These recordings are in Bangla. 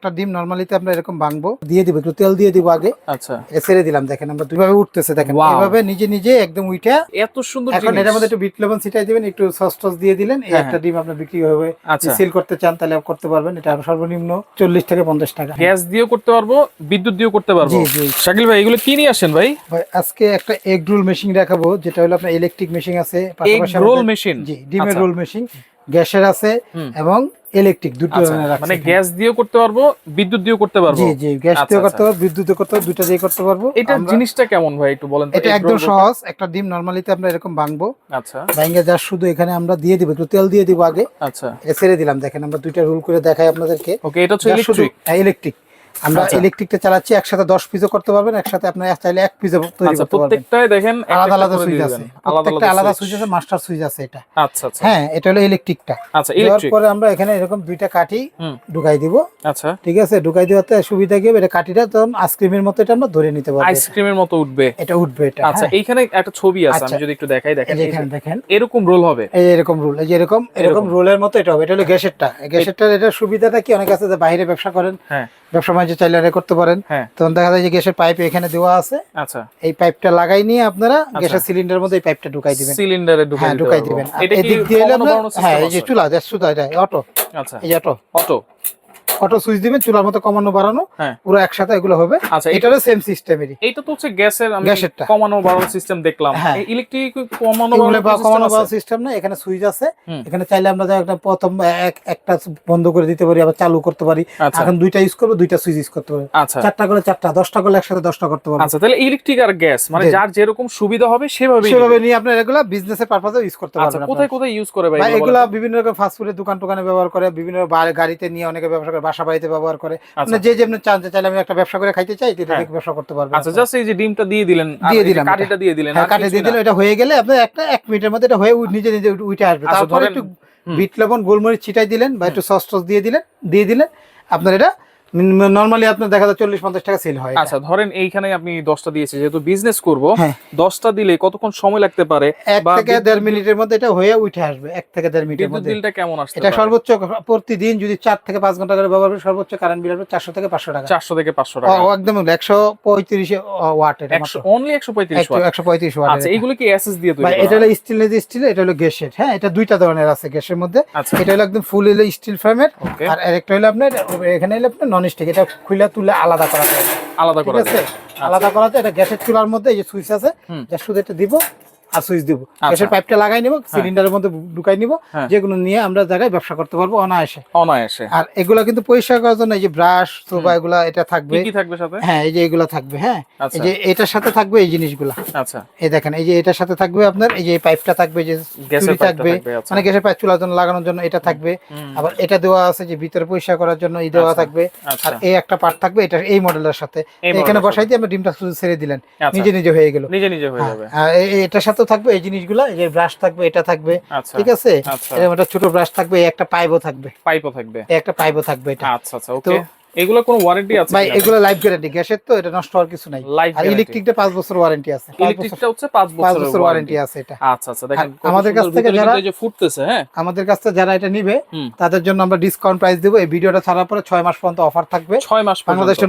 একটা ডিম নরমালিতে আমরা এরকম ভাঙবো। দিয়ে দিব একটু তেল দিয়ে দিব আগে। আচ্ছা। ছেড়ে দিলাম দেখেন আমরা দুইভাবে উঠতেছে দেখেন। এইভাবে নিজে নিজে একদম উইটা এত সুন্দর এখন। এটার মধ্যে একটু বিট লবণ ছিটাই দিবেন একটু সস টস দিয়ে দিলেন এই হ্যাঁ, একটা ডিম আপনি বিক্রি হবে। আচ্ছা। সিল করতে চান তাহলে করতে পারবেন। এটা সর্বনিম্ন চল্লিশ থেকে পঞ্চাশ টাকা। গ্যাস দিয়েও করতে পারব বিদ্যুৎ দিয়েও করতে পারব। জি জি। শাকিল ভাই এগুলো কি নিয়ে আসেন ভাই? ভাই, আজকে একটা এগ রোল মেশিন দেখাবো যেটা হলো আপনার ইলেকট্রিক মেশিন আছে এগ পাশাপাশি রোল মেশিন জি ডিমের আচ্ছা। রোল মেশিন গ্যাসের আছে এবং ইলেকট্রিক দুটো আচ্ছা, মানে গ্যাস দিয়েও করতে পারব বিদ্যুৎ দিয়েও করতে পারব? জি জি গ্যাস আচ্ছা, দিয়েও আচ্ছা। করতে পারব বিদ্যুৎ দিয়ে করতে পারব দুটো দিয়ে করতে পারব। এটা জিনিসটা কেমন ভাই একটু বলেন এটা একদম সহজ একটা ডিম নরমালিতে আমরা এরকম ভাঙবো। আচ্ছা। ভাঙে যা শুধু এখানে আমরা দিয়ে দিব একটু তেল দিয়ে দিব আগে। আচ্ছা। ছেড়ে দিলাম দেখেন আমরা দুইটা রোল করে দেখাই আপনাদেরকে। ওকে এটা হচ্ছে ইলেকট্রিক ইলেকট্রিক আমরা আচ্ছা। ইলেকট্রিকটা চালাচ্ছি একসাথে দশ পিসও করতে পারবেন একসাথে আপনার চাইলে এক পিসও তৈরি আচ্ছা করতে পারবেন। প্রত্যেকটাই দেখেন আলাদা আলাদা সুইচ আছে। প্রত্যেকটা আলাদা সুইচ আছে মাস্টার সুইচ আছে এটা। আচ্ছা আচ্ছা। হ্যাঁ এটা হলো ইলেকট্রিকটা আচ্ছা ইলেকট্রিক পরে আমরা এখানে এরকম দুইটা কাঠি ঢুকাই দিব। আচ্ছা। ঠিক আছে ঢুকাই দেওয়াতে সুবিধা কি এটা কাঠিটা তখন আইসক্রিমের মতো এটা আমরা ধরে নিতে পারব। আইসক্রিমের মতো উঠবে। এটা উঠবে এটা আচ্ছা হ্যাঁ। এইখানে একটা ছবি আছে আমি আচ্ছা। যদি একটু দেখাই দেখেন এখানে দেখেন। এরকম রোল হবে। এই এরকম রোল এই যে এরকম এরকম রোলের মতো এটা হবে এটা হলো গ্যাসেরটা। গ্যাসেরটার এটা সুবিধাটা কি? অনেক আছে যে বাইরে ব্যবসা করেন। হ্যাঁ। ব্যবসা বাণিজ্য চাইলে করতে পারেন। হ্যাঁ। তখন দেখা যায় যে গ্যাসের পাইপ এখানে দেওয়া আছে। আচ্ছা। এই পাইপটা লাগাই নিয়ে আপনারা গ্যাসের সিলিন্ডারের মধ্যে এই পাইপটা ঢুকাই দিবেন। সিলিন্ডারে ঢুকাই হ্যাঁ ঢুকাই দিবেন। এদিক দিয়ে হ্যাঁ এই যে চুলা চুলা অটো আচ্ছা। এই অটো অটো অটো সুইচ দিবেন চুলার মতো কমানো বাড়ানো হ্যাঁ। পুরো একসাথে এগুলো হবে। আচ্ছা এটা এটারও সেম সিস্টেমেরই এইটা তো হচ্ছে গ্যাসের আমি গ্যাসেরটা। কমানো বাড়ানো সিস্টেম দেখলাম। হ্যাঁ। ইলেকট্রিক কমানো বাড়ানো কমানো বাড়ানো সিস্টেম না এখানে সুইচ আছে। এখানে চাইলে আমরা যা একটা প্রথম এক একটা বন্ধ করে দিতে পারি আবার চালু করতে পারি। আচ্ছা। এখন দুইটা ইউজ করব দুইটা সুইচ ইউজ করতে পারি আচ্ছা। চারটা করে চারটা দশটা করলে একসাথে দশটা করতে পারব। আচ্ছা তাহলে ইলেকট্রিক আর গ্যাস মানে যার যেরকম সুবিধা হবে সেভাবে সেভাবে নিয়ে আপনার এগুলো বিজনেসের পারপাসে ইউজ করতে আচ্ছা পারবেন কোথায় কোথায় ইউজ করে ভাই এগুলো বিভিন্ন রকম ফাস্টফুডের দোকান টোকানে ব্যবহার করে বিভিন্ন গাড়িতে নিয়ে অনেকে ব্যবসা করে বাসা বাড়িতে ব্যবহার করে। আচ্ছা। মানে যে যেমন চান্স চাইলে আমি একটা ব্যবসা করে খাইতে চাই এটা হ্যাঁ। ব্যবসা করতে পারব আচ্ছা জাস্ট এই যে ডিমটা দিয়ে দিলেন দিয়ে দিলাম কাঠিটা দিয়ে দিলেন হ্যাঁ কিছুই দিয়ে দিলেন দিলে এটা হয়ে গেলে আপনার একটা এক মিনিটের মধ্যে এটা হয়ে উঠে নিজে নিজে উঠে আসবে। আচ্ছা, তারপরে একটু বিট লবণ গোলমরিচ ছিটাই দিলেন বা একটু সস টস দিয়ে দিলেন দিয়ে দিলেন আপনার এটা নর্মালি আপনার দেখা যায় চল্লিশ পঞ্চাশ টাকা সেল হয় আচ্ছা ধরেন এইখানে আপনি দশটা দিয়েছে যেহেতু বিজনেস করব হ্যাঁ। দশটা দিলে কতক্ষণ সময় লাগতে পারে? এক থেকে দেড় মিনিটের মধ্যে এটা হয়ে উঠে আসবে এক থেকে দেড় মিনিটের মধ্যে। বিলটা কেমন এটা সর্বোচ্চ প্রতিদিন যদি চার থেকে পাঁচ ঘণ্টা করে ব্যবহার করি সর্বোচ্চ কারেন্ট বিল আসবে চারশো থেকে পাঁচশো টাকা। চারশো থেকে পাঁচশো টাকা। একদম একশো পঁয়ত্রিশ ওয়াট এটা অনলি একশো পঁয়ত্রিশ একশো পঁয়ত্রিশ ওয়াট আচ্ছা এইগুলো কি এসএস দিয়ে তৈরি এটা হলো স্টিল স্টিল এটা হলো গ্যাসের। হ্যাঁ এটা দুইটা ধরনের আছে গ্যাসের মধ্যে। আচ্ছা। এটা হলো একদম ফুল হলো স্টিল ফ্রেমের আর আরেকটা হলো আপনার এখানে হলো আপনার নন স্টিক এটা খুলে তুলে আলাদা করা যায়। আলাদা করা আছে? আলাদা করা যায় এটা গ্যাসের চুলার মধ্যে এই যে সুইচ আছে সুদ যা শুধু এটা দিব। আর সুইচ দিব গ্যাসের পাইপটা লাগাই নিব সিলিন্ডারের মধ্যে ঢুকাই নিব হ্যাঁ। যেগুলো নিয়ে আমরা জায়গায় ব্যবসা করতে পারব অনায়াসে। অনায়াসে। আর এগুলা কিন্তু পরিষ্কার করার জন্য এই যে ব্রাশ এগুলা এটা থাকবে। কি থাকবে সাথে? হ্যাঁ এই যে এগুলা থাকবে হ্যাঁ। আচ্ছা। এই যে এটার সাথে থাকবে এই জিনিসগুলা। আচ্ছা। এই দেখেন এই যে এটার সাথে থাকবে আপনার এই যে পাইপটা থাকবে যে গ্যাসের থাকবে। আচ্ছা। মানে গ্যাসের পাইপ চুলার জন্য লাগানোর জন্য এটা থাকবে। আবার এটা দেওয়া আছে যে ভিতরে পরিষ্কার করার জন্য এই দেওয়া আচ্ছা, থাকবে। আচ্ছা। আর এই একটা পার্ট থাকবে এটা এই মডেলের সাথে। এখানে বসাই দিয়ে আমরা ডিমটা ছেড়ে দিলেন। আচ্ছা। নিজে নিজে হয়ে গেল। নিজে নিজে হয়ে যাবে। আর এ- এ- সাথেও থাকবে এই জিনিসগুলো এই যে ব্রাশ থাকবে এটা থাকবে আচ্ছা ঠিক আছে? আচ্ছা। এরকম একটা ছোট ব্রাশ থাকবে একটা পাইপও থাকবে। পাইপও থাকবে। একটা পাইপও থাকবে এটা। আচ্ছা আচ্ছা ওকে এগুলো কোনো ওয়ারেন্টি আছে ভাই এগুলো লাইফ গ্যারান্টি গ্যাসের তো এটা নষ্ট হওয়ার কিছু নাই। আর ইলেকট্রিকটা পাঁচ বছর ওয়ারেন্টি আছে। ইলেকট্রিকটা হচ্ছে 5 বছর ওয়ারেন্টি আছে এটা। আচ্ছা আচ্ছা দেখেন আমাদের কাছ থেকে যারা- যে ফুটতেছে হ্যাঁ? আমাদের কাছ থেকে যারা এটা নিবে তাদের জন্য আমরা ডিসকাউন্ট প্রাইস দেবো। এই ভিডিওটা ছাড়ার পরে ছয় মাস পর্যন্ত অফার থাকবে। 6 মাস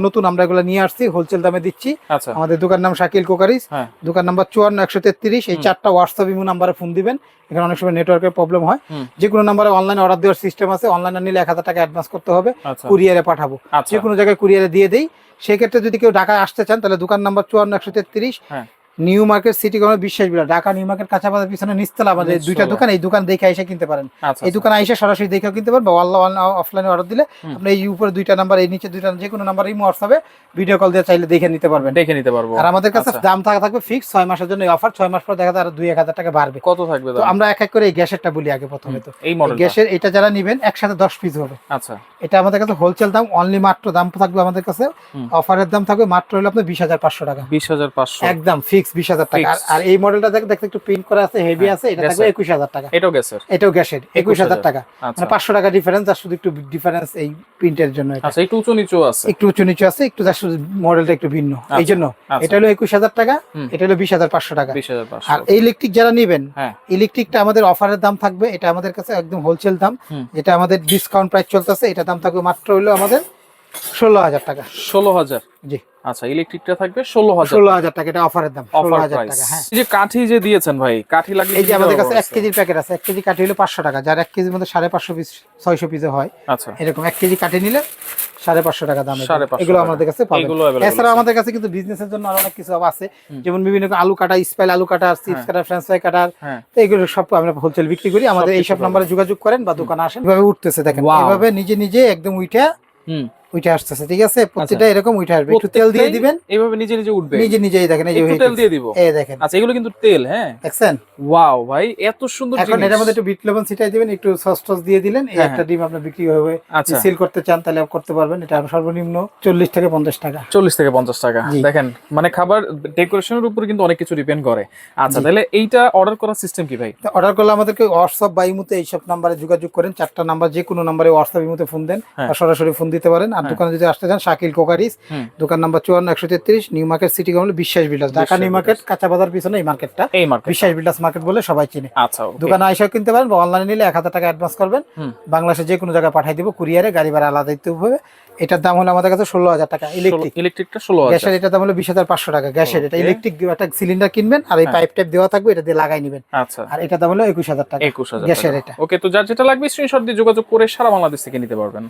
নতুন আমরা এগুলো নিয়ে আসছি হোলসেল দামে দিচ্ছি। আচ্ছা। আমাদের দোকান নাম শাকিল কোকারিস। হ্যাঁ। দোকান নাম্বার চুয়ান্ন একশো তেত্রিশ। এই চারটা হোয়াটসঅ্যাপ ইমো নাম্বারে ফোন দিবেন। এখানে অনেক সময় নেটওয়ার্কের প্রবলেম হয়। যে কোনো নাম্বারে অনলাইনে অর্ডার দেওয়ার সিস্টেম আছে। অনলাইনে নিলে এক হাজার টাকা অ্যাডভান্স করতে হবে। কুরিয়ারে পাঠাবো। আচ্ছা যে কোনো জায়গায় কুরিয়ারে দিয়ে দেই। সেক্ষেত্রে যদি কেউ ঢাকায় আসতে চান তাহলে দোকান নাম্বার চুয়ান্ন একশো তেত্রিশ। হ্যাঁ। নিউ মার্কেট সিটি কর্নার বিশ্বাস বিলা ঢাকা নিউ মার্কেট কাঁচা বাজার পিছনে নিস্তলা আমাদের দুইটা দোকান এই দোকান দেখে এসে কিনতে পারেন। আচ্ছা এই দোকানে এসে সরাসরি দেখেও কিনতে পারেন বা অনলাইন অফলাইনে অর্ডার দিলে আপনি এই উপরে দুইটা নাম্বার এই নিচে দুইটা যে কোনো নাম্বার এই হোয়াটসঅ্যাপে ভিডিও কল দিয়ে চাইলে দেখে নিতে পারবেন। দেখে নিতে পারব। আর আমাদের কাছে আচ্ছা। দাম থাকা থাকবে ফিক্স ছয় মাসের জন্য অফার ছয় মাস পর দেখা যায় আরও দুই এক হাজার টাকা বাড়বে। কত থাকবে তো আমরা এক এক করে এই গ্যাসেরটা বলি আগে প্রথমে তো। এই গ্যাসের এটা যারা নিবেন একসাথে দশ পিস হবে। আচ্ছা। এটা আমাদের কাছে হোলসেল দাম অনলি মাত্র দাম থাকবে আমাদের কাছে। অফারের দাম থাকবে মাত্র হলো আপনার বিশ হাজার পাঁচশো টাকা। 20500 একদম ফিক্স বিশ হাজার টাকা। আর- এই মডেলটা দেখ দেখতে একটু প্রিন্ট করা আছে হেভি হ্যাঁ, আছে এটা থাকবে একুশ হাজার টাকা। এটাও গ্যাসের এটাও গ্যাসের একুশ হাজার। টাকা। আচ্ছা। মানে পাঁচশো টাকা ডিফারেন্স আর শুধু একটু ডিফারেন্স এই প্রিন্টের জন্য আচ্ছা একটু উঁচু নিচু আছে। একটু উঁচু নিচু আছে একটু জাস্ট মডেলটা একটু ভিন্ন। এই জন্য আচ্ছা। এটা হলো একুশ হাজার টাকা এটা হলো বিশ হাজার পাঁচশো টাকা। 20500 আর ইলেকট্রিক যারা নিবেন হ্যাঁ। ইলেকট্রিকটা আমাদের অফারের দাম থাকবে এটা আমাদের কাছে একদম হোলসেল দাম। যেটা আমাদের ডিসকাউন্ট প্রাইস চলতেছে এটা দাম থাকবে মাত্র হলো আমাদের ষোলো হাজার টাকা। ষোলো হাজার? জি। আচ্ছা ইলেকট্রিকটা থাকবে ষোলো হাজার। ষোলো হাজার টাকা এটা অফারের দাম ষোলো হাজার টাকা হ্যাঁ। এই যে কাঠি যে দিয়েছেন ভাই কাঠি লাগিয়ে এই যে আমাদের কাছে এক? কেজির প্যাকেট আছে এক কেজি কাঠি হলে পাঁচশো টাকা যার এক কেজির মধ্যে সাড়ে পাঁচশো পিস ছয়শো পিসে হয়। আচ্ছা। এরকম এক কেজি কাঠি নিলে সাড়ে পাঁচশো টাকা দাম। এগুলো আমাদের কাছে পাবেন। এছাড়া আমাদের কাছে কিন্তু বিজনেসের জন্য আরও অনেক কিছু আছে। যেমন বিভিন্ন আলু কাটা স্পাইল আলু cutter chips cutter French fry cutter হ্যাঁ। তো এগুলো সব আমরা হোলসেল বিক্রি করি। আমাদের এইসব নাম্বারে যোগাযোগ করেন বা দোকানে আসেন। এভাবে উঠতেছে দেখেন. এভাবে নিজে নিজে একদম উইটা হুম। উইটা আসতেছে ঠিক আছে? প্রত্যেকটা এরকম উইটা আসবে। একটু তেল দিয়ে দিবেন। এইভাবে নিজে নিজে উঠবে। নিজে নিজেই দেখেন এই যে তেল দিয়ে দিব। এই দেখেন। আচ্ছা এগুলো কিন্তু তেল হ্যাঁ? দেখছেন? ওয়াও ভাই এত সুন্দর এখন এটার মধ্যে একটু বিট লবণ ছিটাই দিবেন একটু সস টস দিয়ে দিলেন এই হ্যাঁ, একটা ডিম আপনার বিক্রি হবে। আচ্ছা। সিল করতে চান তাহলে করতে পারবেন। এটা সর্বনিম্ন চল্লিশ থেকে পঞ্চাশ টাকা। চল্লিশ থেকে পঞ্চাশ টাকা। দেখেন মানে খাবার ডেকোরেশনের উপর কিন্তু অনেক কিছু ডিপেন্ড করে। আচ্ছা তাহলে এইটা অর্ডার করার সিস্টেম কি ভাই? অর্ডার করলে আমাদেরকে হোয়াটসঅ্যাপ বা ইমুতে এইসব নাম্বারে যোগাযোগ করেন। চারটা নাম্বার যে কোনো নাম্বারে হোয়াটসঅ্যাপ ইমুতে ফোন দেন। হ্যাঁ। সরাসরি ফোন দিতে পারেন। আর দোকানে যদি আসতে চান শাকিল কোকারিস দোকান নাম্বার চুয়ান্ন একশো তেত্রিশ নিউ মার্কেট সিটি কমলে বিশ্বাস বিল্ডার্স ঢাকা নিউ মার্কেট কাঁচা বাজার পিছনে এই মার্কেটটা। এই মার্কেট বিশ্বাস বিল্ডার্স মার্কেট বলে সবাই চিনে। আচ্ছা দোকানে আইসাও কিনতে পারেন বা অনলাইনে নিলে এক হাজার টাকা অ্যাডভান্স করবেন। বাংলাদেশে যে কোনো জায়গায় পাঠিয়ে দিব কুরিয়ারে গাড়ি ভাড়া আলাদা দিতে হবে। এটার দাম হলো আমাদের কাছে ষোলো হাজার টাকা ইলেকট্রিক ইলেকট্রিকটা ষোলো গ্যাসের এটার দাম হলো বিশ হাজার পাঁচশো টাকা গ্যাসের। এটা ইলেকট্রিক একটা সিলিন্ডার কিনবেন আর এই হ্যাঁ। পাইপ টাইপ দেওয়া থাকবে এটা দিয়ে লাগাই নেবেন। আচ্ছা। আর এটা দাম হলো একুশ হাজার টাকা একুশ হাজার গ্যাসের এটা। ওকে তো যার যেটা লাগবে স্ক্রিনশট দিয়ে যোগাযোগ করে সারা বাংলাদেশ থেকে নিতে পারবেন।